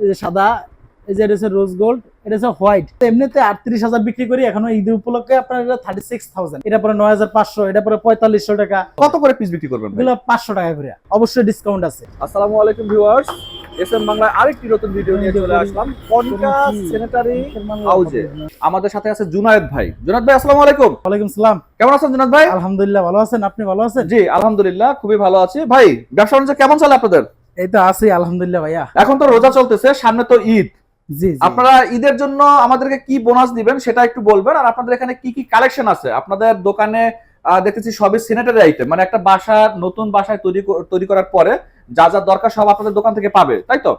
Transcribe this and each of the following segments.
এই যে সাদা এই যে এটা হচ্ছে রোজ গোল্ড এটা হচ্ছে হোয়াইট এমনিতে আটত্রিশ হাজার বিক্রি করি এখনও ঈদ উপলক্ষে আপনার এটা থার্টি সিক্স থাউজেন্ড এটা পরে নয় হাজার পাঁচশো এটা পরে পঁয়তাল্লিশশো টাকা। কত করে পিস বিক্রি করবেন এগুলো পাঁচশো টাকা করে। অবশ্যই ডিসকাউন্ট আছে। আসসালামু আলাইকুম ভিউয়ার্স এস এম বাংলায় আরেকটি নতুন ভিডিও নিয়ে চলে আসলাম। কনিকা স্যানিটারি হাউজে আমাদের সাথে আছে জুনায়েদ ভাই। জুনায়েদ ভাই আসসালামু আলাইকুম। ওয়ালাইকুম সালাম। কেমন আছেন জুনায়েদ ভাই? আলহামদুলিল্লাহ ভালো আছেন? আপনি ভালো আছেন? জি আলহামদুলিল্লাহ খুবই ভালো আছি। ভাই ব্যবসা বাণিজ্য কেমন চলে আপনাদের? এই তো আছি আলহামদুলিল্লাহ ভাইয়া। এখন তো রোজা চলতেছে সামনে তো ঈদ। জি আপনারা ঈদের জন্য আমাদেরকে কি বোনাস দিবেন সেটা একটু বলবেন আর আপনাদের এখানে কি কি কালেকশন আছে? আপনাদের দোকানে দেখতেছি সবই সিনেটারি আইটেম মানে একটা বাসা নতুন বাসায় তৈরি তৈরি করার পরে যা যা দরকার সব আপনাদের দোকান থেকে পাবে তাই তো?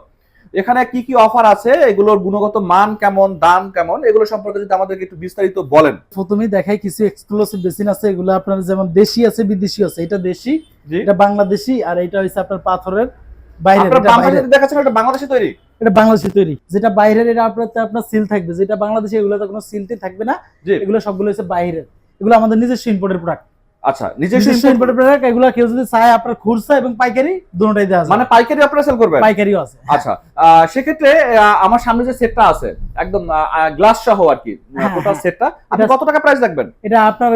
এখানে কি কি অফার আছে? এগুলোর গুণগত মান কেমন দাম কেমন? এগুলো সম্পর্কে যদি আমাদেরকে একটু বিস্তারিত বলেন। প্রথমেই দেখাই কিছু এক্সক্লুসিভ বেসিন আছে এগুলো আপনার যেমন দেশি আছে বিদেশি আছে এটা দেশি এটা বাংলাদেশি আর এটা হচ্ছে আপনার পাথরের বাইরের আপনারা এটা বাংলাদেশে দেখাচ্ছেন এটা বাংলাদেশে তৈরি? এটা বাংলাদেশি তৈরি। যেটা বাইরের এটা আপনার আপনার সিল থাকবে। যেটা বাংলাদেশে এগুলোতে কোনো সিলটি থাকবে না। এগুলো সবগুলো হচ্ছে বাইরের। এগুলো আমাদের নিজস্ব ইম্পোর্টের প্রোডাক্ট আচ্ছা নিজস্ব ইম্পোর্টের প্রোডাক্ট এগুলো কেউ যদি চায় আপনার খুরসা এবং পাইকারি দুটোটাই দেওয়া মানে পাইকারি আপনারা সেল করবেন? পাইকারিও আছে আচ্ছা সেক্ষেত্রে আমার সামনে যে সেটটা আছে একদম গ্লাস সহ আর কি হ্যাঁ, টোটাল হ্যাঁ। সেটটা আপনি কত টাকা প্রাইস রাখবেন? এটা আপনার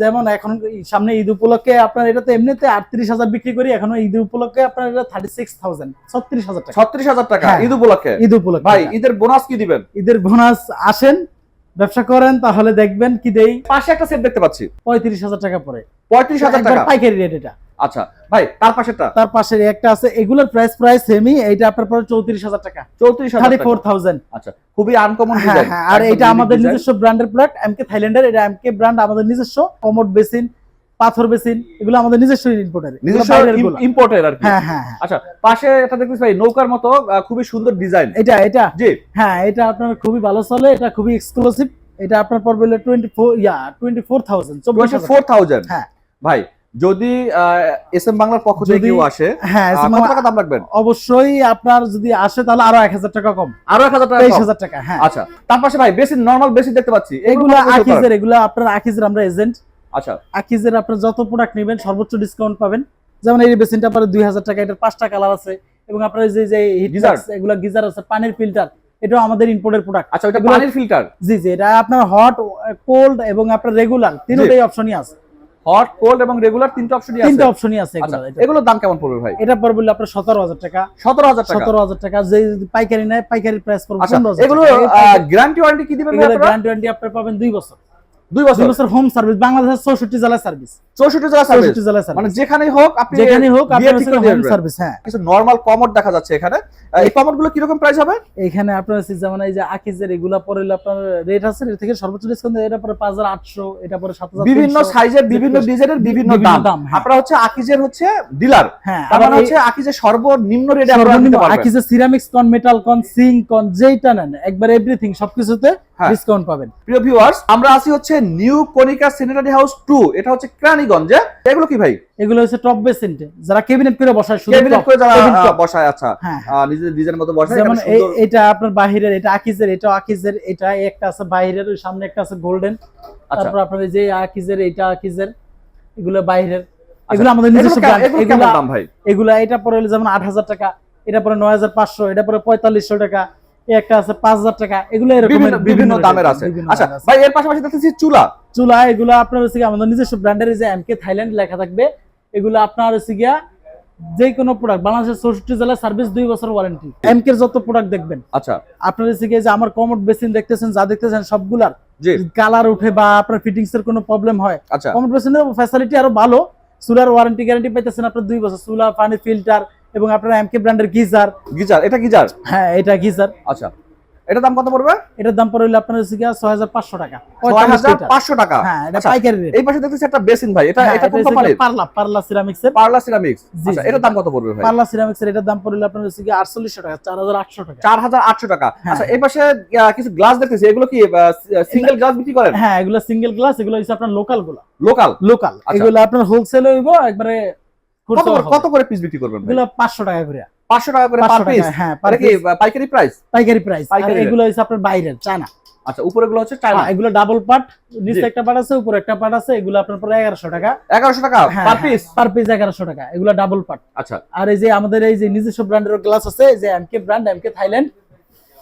যেমন এখন সামনে ঈদ উপলক্ষে আপনার এটা তো এমনিতে আটত্রিশ হাজার বিক্রি করি এখনও ঈদ উপলক্ষে আপনার এটা থার্টি সিক্স থাউজেন্ড ছত্রিশ হাজার টাকা। ছত্রিশ হাজার টাকা হ্যাঁ। ঈদ উপলক্ষে? ঈদ উপলক্ষে ভাই ঈদের বোনাস কি দিবেন? ঈদের বোনাস আসেন ব্যবসা করেন তাহলে দেখবেন কি দেই? পাশে একটা সেট দেখতে পাচ্ছি। পঁয়ত্রিশ হাজার টাকা পরে পঁয়ত্রিশ হাজার টাকা? পাইকারি রেট এটা। আচ্ছা ভাই তার পাশেটা তার পাশে একটা আছে এগুলোর প্রাইস প্রাইস সেমি এইটা আপনার পরে চৌত্রিশ হাজার টাকা। চৌত্রিশ হাজার থার্টি ফোর থাউজেন্ড আচ্ছা খুবই আনকমন হ্যাঁ হ্যাঁ আর এটা আমাদের নিজস্ব ব্র্যান্ডের প্রোডাক্ট এমকে থাইল্যান্ডের এটা এমকে ব্র্যান্ড আমাদের নিজস্ব কমোড বেসিন পাথর বেসিন এগুলো আমাদের নিজস্ব ইম্পোর্টার নিজস্ব ইম্পোর্টের আর কি। হ্যাঁ হ্যাঁ হ্যাঁ। আচ্ছা পাশে এটা দেখতেছি ভাই নৌকার মতো খুবই সুন্দর ডিজাইন এটা এটা। জি। হ্যাঁ এটা আপনার খুবই ভালো চলে এটা খুবই এক্সক্লুসিভ এটা আপনার পড়বে twenty four yeah twenty four thousand চব্বিশ টোয়েন্টি ফোর থাউজেন্ড হ্যাঁ। ভাই যদি এস এম বাংলার পক্ষ থেকে কেউ আসে হ্যাঁ টাকা দাম রাখবেন? অবশ্যই আপনার যদি আসে তাহলে আরও এক হাজার টাকা কম। আরও এক হাজার টাকা তেইশ কম। হাজার টাকা হ্যাঁ। আচ্ছা তার পাশে ভাই বেসিন নরমাল বেসিন দেখতে পাচ্ছি। এগুলো আকিজের এগুলো আপনার আকিজের আমরা এজেন্ট আচ্ছা। আকিজের আপনার যত প্রোডাক্ট নেবেন সর্বোচ্চ ডিসকাউন্ট পাবেন। যেমন এই বেসিনটা আপনার দুই হাজার টাকা এটার পাঁচটা কালার আছে। এবং আপনার যে যে? এগুলো গিজার আছে পানির ফিল্টার এটাও আমাদের প্রোডাক্ট আচ্ছা এগুলো- পানির ফিল্টার জি জি এটা আপনার হট কোল্ড এবং আপনার রেগুলার তিনটাই অপশনই আছে। হট কোল্ড এবং রেগুলার তিনটা অপশনই আছে? তিনটা অপশনই আছে আচ্ছা এগুলো দাম কেমন পড়বে ভাই? এটা পড়বে আপনার সতেরো হাজার টাকা। সতেরো হাজার টাকা? সতেরো হাজার টাকা। যে পাইকারি নেয় পাইকারি প্রাইস পড়বে আচ্ছা পনেরো হাজার এগুলো গ্যারান্টি ওয়ারেন্টি কি দিবেন আপনারা? গ্যারান্টি ওয়ারেন্টি আপনার পাবেন দুই বছর। দুই বছর বছর হোম সার্ভিস বাংলাদেশের চৌষট্টি জেলায় সার্ভিস চৌষট্টি জেলা চৌষট্টি মানে যেখানেই হোক আপনি যেখানে হোক আপনার। সার্ভিস হ্যাঁ। কিছু নরমাল দেখা যাচ্ছে এখানে। এই গুলো কীরকম প্রাইস হবে? এখানে আপনার যেমন এই যে আকিজের এগুলা পরে আপনার রেট আছে এর থেকে সর্বোচ্চ ডিসকাউন্ট এটা পরে পাঁচ হাজার আটশো এটা পরে সাত হাজার বিভিন্ন সাইজের বিভিন্ন ডিজাইনের বিভিন্ন দাম। হ্যাঁ। আপনারা হচ্ছে আকিজের হচ্ছে ডিলার হ্যাঁ তার মানে হচ্ছে আকিজের সর্বনিম্ন রেটে আপনারা নিতে পারবেন। আকিজের সিরামিক্স কন মেটাল কন কন যেইটা নেন একবার এভরিথিং সবকিছুতে হ্যাঁ। ডিসকাউন্ট পাবেন। প্রিয় ভিউয়ার্স আমরা আছি হচ্ছে নিউ কনিকা স্যানিটারি হাউস 2 এটা হচ্ছে ক্রানীগঞ্জে এগুলো কি ভাই? এগুলো হচ্ছে টপ বেসিন্টে যারা ক্যাবিনেট করে বসায় শুধু ক্যাবিনেট করে যারা। বসায় আচ্ছা। হ্যাঁ নিজের ডিজাইনের মতো বসায় যেমন এটা আপনার বাহিরের এটা আকিজের এটা আকিজের এটা একটা আছে বাহিরের সামনে একটা আছে গোল্ডেন আচ্ছা। তারপর আপনার যে আকিজের এটা আকিজের এগুলো বাহিরের। আচ্ছা, এগুলো আমাদের নিজস্ব এগুলো এগুলো দাম ভাই? এগুলা এটা পরে হলো যেমন আট হাজার টাকা এটা পরে নয় হাজার পাঁচশো এটা পরে পঁয়তাল্লিশশো টাকা। একটা আছে পাঁচ হাজার টাকা। এগুলো এরকম বিভিন্ন দামের আছে। আচ্ছা ভাই এর পাশাপাশি দেখতেছি চুলা। চুলা এগুলো আপনার হচ্ছে আমাদের নিজস্ব ব্র্যান্ডের যে এমকে থাইল্যান্ড লেখা থাকবে এগুলো আপনার হচ্ছে গিয়া যে কোনো প্রোডাক্ট বাংলাদেশের চৌষট্টি জেলায় সার্ভিস দুই বছর ওয়ারেন্টি এমকে যত প্রোডাক্ট দেখবেন আচ্ছা। আপনার হচ্ছে গিয়ে যে আমার কমোড বেসিন দেখতেছেন যা দেখতেছেন সবগুলার কালার উঠে বা আপনার ফিটিংস এর কোনো প্রবলেম হয় আচ্ছা। কমোড বেসিনের ফ্যাসিলিটি আরও ভালো। চুলার ওয়ারেন্টি গ্যারান্টি পাইতেছেন আপনার দুই বছর। চুলা পানি ফিল্টার এবং আপনার এমকে ব্র্যান্ডের গিজার। গিজার এটা গিজার? হ্যাঁ এটা গিজার। আচ্ছা এটা দাম কত পড়বে? এটার দাম পড়ে হলো আপনার হচ্ছে গিয়া ছয় হাজার পাঁচশো টাকা। ছয় 45 হাজার লিটার। পাঁচশো টাকা? হ্যাঁ এটা আচ্ছা, পাইকারি রেট এই পাশে দেখতেছি একটা বেসিন ভাই এটা হ্যাঁ, এটা কোন কোম্পানির পার্লা পার্লা সিরামিক্স এর পার্লা সিরামিক্স আচ্ছা এটার দাম কত পড়বে ভাই? পার্লা সিরামিক্স এর এটার দাম পড়ে হলো আপনার হচ্ছে গিয়ে আটচল্লিশশো টাকা চার হাজার আটশো টাকা। চার হাজার আটশো টাকা। হ্যাঁ। আচ্ছা এই পাশে কিছু গ্লাস দেখতেছি এগুলো কি সিঙ্গেল গ্লাস বিক্রি করেন? হ্যাঁ এগুলো সিঙ্গেল গ্লাস এগুলো হচ্ছে আপনার লোকালগুলো। লোকাল লোকাল আচ্ছা। এগুলো আপনার হোলসেল হইবো একবারে কত করে- পিস বিক্রি করবেন এগুলো পাঁচশো টাকা করে। পাঁচশো টাকা করে পার পিস হ্যাঁ পাইকারি প্রাইস পাইকারি প্রাইস আর এগুলো হচ্ছে আপনার বাইরের আচ্ছা উপরে গুলো হচ্ছে চায়না। হ্যাঁ, এগুলো ডাবল পার্ট নিচে একটা পার্ট আছে উপরে একটা পার্ট আছে এগুলো আপনার পরে এগারোশো টাকা। এগারোশো টাকা পার পিস পার পিস এগারোশো টাকা এগুলো ডাবল পার্ট আচ্ছা। আর এই যে আমাদের এই যে নিজস্ব ব্র্যান্ডের গ্লাস আছে যে এমকে ব্র্যান্ড এমকে থাইল্যান্ড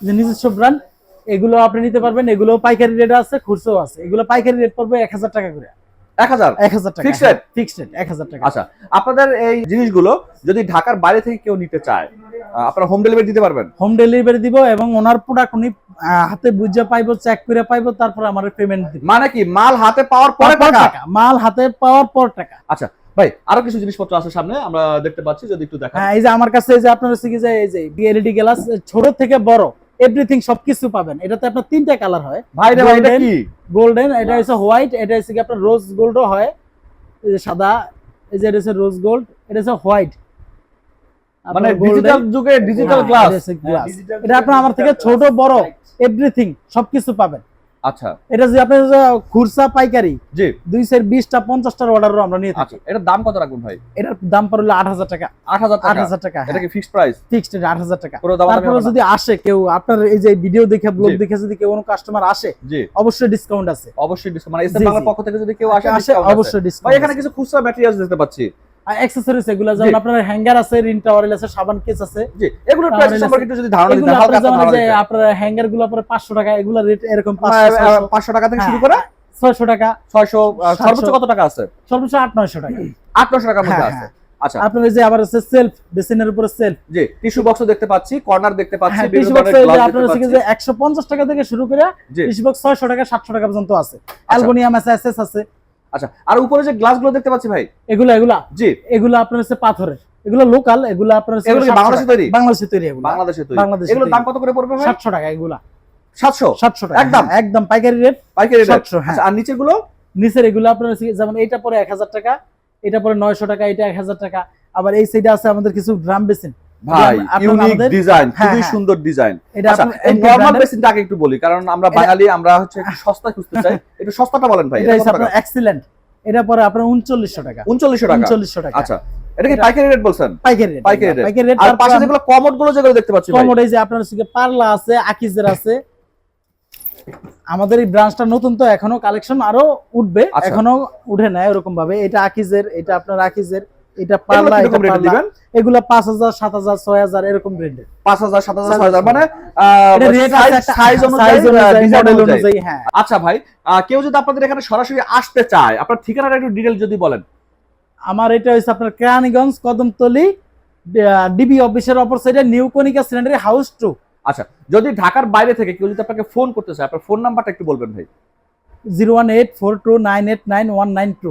যে নিজস্ব ব্র্যান্ড এগুলো আপনি নিতে পারবেন এগুলো পাইকারি রেট আছে খুচরো আছে। এগুলো পাইকারি রেট পড়বে এক হাজার টাকা করে। আচ্ছা আপনাদের এই জিনিসগুলো যদি ঢাকার বাইরে থেকে কেউ নিতে চায় আপনারা হোম ডেলিভারি দিতে পারবেন? হোম ডেলিভারি দিব এবং ওনার প্রোডাক্ট উনি হাতে বুঝে পাইবো চেক করে পাইবো তারপর আমার পেমেন্ট মানে কি মাল হাতে পাওয়ার পরে টাকা? মাল হাতে পাওয়ার পর টাকা। আচ্ছা ভাই আরও কিছু জিনিসপত্র আছে সামনে আমরা দেখতে পাচ্ছি যদি একটু দেখান। হ্যাঁ এই যে আমার কাছে এই যে আপনার হচ্ছে কি যে এই যে গ্লাস ছোট থেকে বড়। এভরিথিং সবকিছু পাবেন। এটাতে আপনার তিনটা কালার হয়। ভাই রে ভাই এটা কি? গোল্ডেন এটা হচ্ছে হোয়াইট এটা হচ্ছে কি আপনার রোজ গোল্ডও হয়। এই যে সাদা এই যে এটা হচ্ছে রোজ গোল্ড এটা হচ্ছে হোয়াইট মানে ডিজিটাল যুগে ডিজিটাল ক্লাস গ্লাস গ্লাস এটা আপনার আমার থেকে ছোট বড় এভরিথিং সবকিছু পাবেন। আচ্ছা। এটা যে আপনার যে খুরসা পাইকারি জি। দুই সের বিশটা পঞ্চাশটার অর্ডারও আমরা নিয়ে থাকি। আচ্ছা এটার দাম কত রাখবেন ভাই? এটার দাম পড়ল আট হাজার টাকা। আট হাজার আট হাজার টাকা এটা কি ফিক্সড প্রাইস ফিক্সড আট হাজার টাকা। তারপরে যদি আসে কেউ আপনার এই যে ভিডিও দেখে ব্লগ দেখে যদি কেউ কোনো কাস্টমার আসে জি। অবশ্যই ডিসকাউন্ট আছে। অবশ্যই discount, মানে এসএম বাংলার পক্ষ থেকে যদি কেউ আসে আসে অবশ্যই ডিসকাউন্ট এখানে কিছু খুচরা ম্যাটেরিয়ালস দেখতে পাচ্ছি। আর অ্যাকসেসরিজ এগুলো যেমন আপনার হ্যাঙ্গার আছে রিন টাওয়ারেল আছে সাবান কেস আছে। জি এগুলোর প্রাইস সম্পর্কে একটু যদি ধারণা এগুলো দিতেন হালকা ধারণা যে আপনার হ্যাঙ্গারগুলো পরে পাঁচশো টাকা এগুলো রেট এরকম আহ, পাঁচশো টাকা থেকে শুরু করে ছয়শো টাকা। ছয়শো আহ, সাতশো। সর্বোচ্চ কত টাকা আছে? সর্বোচ্চ আট নয়শো টাকা। আট নশো টাকার মধ্যে হ্যাঁ, আছে। হ্যাঁ। আচ্ছা। আপনার যে আবার আছে সেলফ বেসিনের উপরে সেলফ জি টিস্যু দেখতে পাচ্ছি কর্নার দেখতে পাচ্ছি হ্যাঁ টিস্যু বক্স আপনার দেখতে হচ্ছে কি পাচ্ছি। যে একশো পঞ্চাশ টাকা থেকে শুরু করে টিস্যু বক্স ছয়শো টাকা সাতশো টাকা পর্যন্ত আছে। অ্যালবোনিয়াম আছে এসএস আছে। আচ্ছা আর উপরে যে গ্লাসগুলো দেখতে পাচ্ছি ভাই? এগুলো এগুলা? জি। এগুলো আপনার হচ্ছে পাথরের। এগুলো লোকাল এগুলো আপনার এগুলো বাংলাদেশে তৈরি? বাংলাদেশে তৈরি এগুলো। বাংলাদেশে তৈরি। বাংলাদেশে এগুলোর তৈরি। দাম কত করে পড়বে ভাই? সাতশো টাকা এগুলা। সাতশো? সাতশো টাকা একদম? হ্যাঁ, একদম। পাইকারি রেট পাইকারি রেট সাতশো হ্যাঁ। আচ্ছা আর নিচে গুলো নিচের এগুলো আপনার যেমন এইটা পরে এক হাজার টাকা এটা পরে নয়শো টাকা এটা এক হাজার টাকা। আবার এই সাইডে আছে আমাদের কিছু ড্রাম বেসিন ভাই ইউনিক ডিজাইন হ্যাঁ, খুবই হ্যাঁ। সুন্দর ডিজাইন আচ্ছা এই নরমাল একটু বলি কারণ আমরা বাঙালি আমরা হচ্ছে একটু সস্তা খুঁজতে চাই। একটু সস্তাটা বলেন ভাই এটা আপনার এক্সিলেন্ট এটা পরে আপনার উনচল্লিশশো টাকা। উনচল্লিশশো টাকা? উনচল্লিশশো টাকা। আচ্ছা এটা কি পাইকারি রেট বলছেন? পাইকারি রেট পাইকারি rate। পাইকারি রেট আর পাশে যেগুলো কমোডগুলো যেগুলো দেখতে পাচ্ছি কমোড এই যে আপনার হচ্ছে পার্লা আছে আকিজের আছে। আমাদের এই ব্রাঞ্চটা নতুন তো এখনও কালেকশন আরও উঠবে আচ্ছা। এখনও উঠে নাই এরকম ভাবে এটা আকিজের এটা আপনার আকিজের এটা পার্লা এটা কীরকম দিবেন? এগুলা পাঁচ হাজার সাত হাজার ছয় হাজার এরকম রেটে পাঁচ হাজার সাত হাজার ছয় হাজার মানে রেট সাইজ অনুযায়ী মডেল অনুযায়ী হ্যাঁ। আচ্ছা ভাই কেউ যদি আপনাদের এখানে সরাসরি আসতে চায় আপনার ঠিকানাটা একটু ডিটেল যদি বলেন। আমার এটা হচ্ছে আপনার কেরানীগঞ্জ কদমতলি ডিবি অফিসের অপর সাইডে নিউ কনিকা সিলিন্ডারি হাউস টু আচ্ছা যদি ঢাকার বাইরে থেকে কেউ যদি আপনাকে ফোন করতে চায় আপনার ফোন নাম্বারটা একটু বলবেন ভাই। Zero one eight four two nine eight nine one nine two.